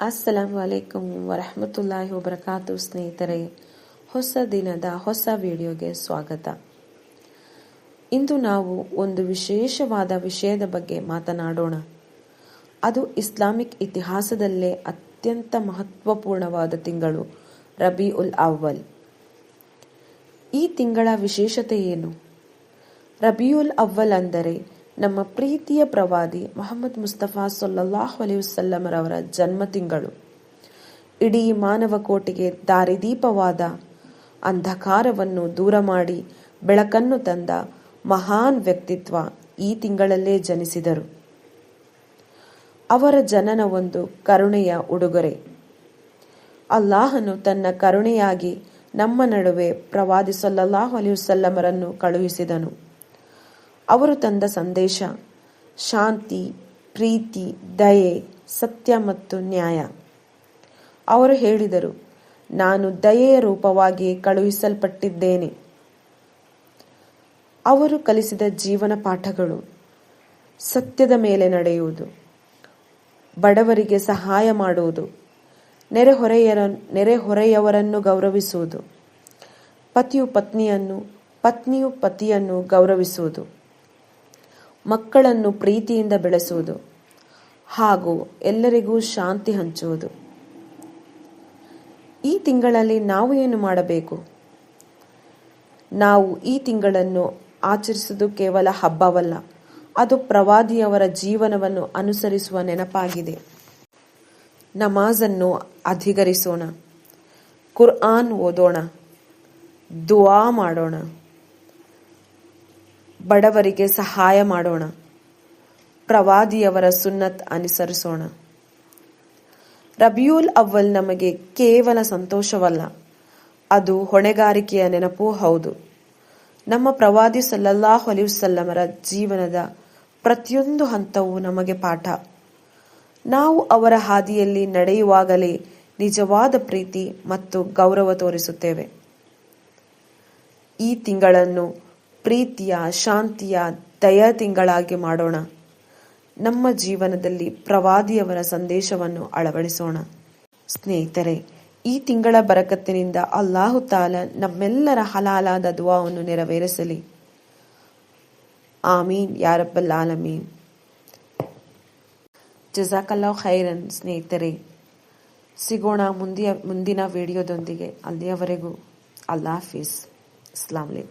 ಅಸ್ಸಲಾಂ ವಲೈಕಂ ವರಹಮತುಲ್ಲಾಹಿ ವಬರಕಾತು ಸ್ನೇಹಿತರೆ. ಹೊಸ ದಿನದ ಹೊಸ ವಿಡಿಯೋಗೆ ಸ್ವಾಗತ. ಇಂದು ನಾವು ಒಂದು ವಿಶೇಷವಾದ ವಿಷಯದ ಬಗ್ಗೆ ಮಾತನಾಡೋಣ. ಅದು ಇಸ್ಲಾಮಿಕ್ ಇತಿಹಾಸದಲ್ಲೇ ಅತ್ಯಂತ ಮಹತ್ವಪೂರ್ಣವಾದ ತಿಂಗಳು ರಬಿ ಉಲ್ ಅವ್ವಲ್. ಈ ತಿಂಗಳ ವಿಶೇಷತೆ ಏನು? ರಬಿಯುಲ್ ಅವ್ವಲ್ ಅಂದರೆ ನಮ್ಮ ಪ್ರೀತಿಯ ಪ್ರವಾದಿ ಮೊಹಮ್ಮದ್ ಮುಸ್ತಫಾ ಸೊಲ್ಲಾಹ್ ಅಲಿವಸಲ್ಲಮರವರ ಜನ್ಮ ತಿಂಗಳು. ಇಡೀ ಮಾನವ ಕೋಟೆಗೆ ದಾರಿದೀಪವಾದ ಅಂಧಕಾರವನ್ನು ದೂರ ಮಾಡಿ ಬೆಳಕನ್ನು ತಂದ ಮಹಾನ್ ವ್ಯಕ್ತಿತ್ವ ಈ ತಿಂಗಳಲ್ಲೇ ಜನಿಸಿದರು. ಅವರ ಜನನ ಒಂದು ಕರುಣೆಯ ಉಡುಗೊರೆ. ಅಲ್ಲಾಹನು ತನ್ನ ಕರುಣೆಯಾಗಿ ನಮ್ಮ ನಡುವೆ ಪ್ರವಾದಿ ಸೊಲ್ಲಾಹ್ ಅಲಿವಸಲ್ಲಮರನ್ನು ಕಳುಹಿಸಿದನು. ಅವರು ತಂದ ಸಂದೇಶ, ಶಾಂತಿ, ಪ್ರೀತಿ, ದಯೆ, ಸತ್ಯ ಮತ್ತು ನ್ಯಾಯ. ಅವರು ಹೇಳಿದರು, ನಾನು ದಯೆಯ ರೂಪವಾಗಿ ಕಳುಹಿಸಲ್ಪಟ್ಟಿದ್ದೇನೆ. ಅವರು ಕಲಿಸಿದ ಜೀವನ ಪಾಠಗಳು, ಸತ್ಯದ ಮೇಲೆ ನಡೆಯುವುದು, ಬಡವರಿಗೆ ಸಹಾಯ ಮಾಡುವುದು ನೆರೆಹೊರೆಯರ ನೆರೆಹೊರೆಯವರನ್ನು ಗೌರವಿಸುವುದು, ಪತಿಯು ಪತ್ನಿಯನ್ನು, ಪತ್ನಿಯು ಪತಿಯನ್ನು ಗೌರವಿಸುವುದು. ಮಕ್ಕಳನ್ನು ಪ್ರೀತಿಯಿಂದ ಬೆಳೆಸುವುದು ಹಾಗೂ ಎಲ್ಲರಿಗೂ ಶಾಂತಿ ಹಂಚುವುದು. ಈ ತಿಂಗಳಲ್ಲಿ ನಾವು ಏನು ಮಾಡಬೇಕು? ನಾವು ಈ ತಿಂಗಳನ್ನು ಆಚರಿಸುವುದು ಕೇವಲ ಹಬ್ಬವಲ್ಲ, ಅದು ಪ್ರವಾದಿಯವರ ಜೀವನವನ್ನು ಅನುಸರಿಸುವ ನೆನಪಾಗಿದೆ. ನಮಾಜನ್ನು ಅಧಿಕರಿಸೋಣ ಕುರ್ಆನ್ ಓದೋಣ, ದುವಾ ಮಾಡೋಣ. ಬಡವರಿಗೆ ಸಹಾಯ ಮಾಡೋಣ. ಪ್ರವಾದಿಯವರ ಸುನ್ನತ್ ಅನುಸರಿಸೋಣ. ರಬಿಯುಲ್ ಅವ್ವಲ್ ನಮಗೆ ಕೇವಲ ಸಂತೋಷವಲ್ಲ, ಅದು ಹೊಣೆಗಾರಿಕೆಯ ನೆನಪೂ ಹೌದು. ನಮ್ಮ ಪ್ರವಾದಿ ಸಲ್ಲಲ್ಲಾಹು ಅಲಿವಸಲ್ಲಮರ ಜೀವನದ ಪ್ರತಿಯೊಂದು ಹಂತವೂ ನಮಗೆ ಪಾಠ. ನಾವು ಅವರ ಹಾದಿಯಲ್ಲಿ ನಡೆಯುವಾಗಲೇ ನಿಜವಾದ ಪ್ರೀತಿ ಮತ್ತು ಗೌರವ ತೋರಿಸುತ್ತೇವೆ. ಈ ತಿಂಗಳನ್ನು ಪ್ರೀತಿಯ, ಶಾಂತಿಯ ದಯ ತಿಂಗಳಾಗಿ ಮಾಡೋಣ. ನಮ್ಮ ಜೀವನದಲ್ಲಿ ಪ್ರವಾದಿಯವರ ಸಂದೇಶವನ್ನು ಅಳವಡಿಸೋಣ. ಸ್ನೇಹಿತರೆ, ಈ ತಿಂಗಳ ಬರಕತ್ತಿನಿಂದ ಅಲ್ಲಾಹು ತಾಲ ನಮ್ಮೆಲ್ಲರ ಹಲಾಲಾದ ದುವಾವನ್ನು ನೆರವೇರಿಸಲಿ. ಆಮೀನ್ ಯಾರಬ್ಬಲ್ ಆಲಮೀನ್. ಜಜಾಕಲ್ಲಾ ಖೈರನ್ ಸ್ನೇಹಿತರೆ, ಸಿಗೋಣ ಮುಂದಿನ ಮುಂದಿನ ವಿಡಿಯೋದೊಂದಿಗೆ ಅಲ್ಲಿಯವರೆಗೂ. ಅಲ್ಲಾ ಹಾಫೀಸ್. ಅಸ್ಲಾಂ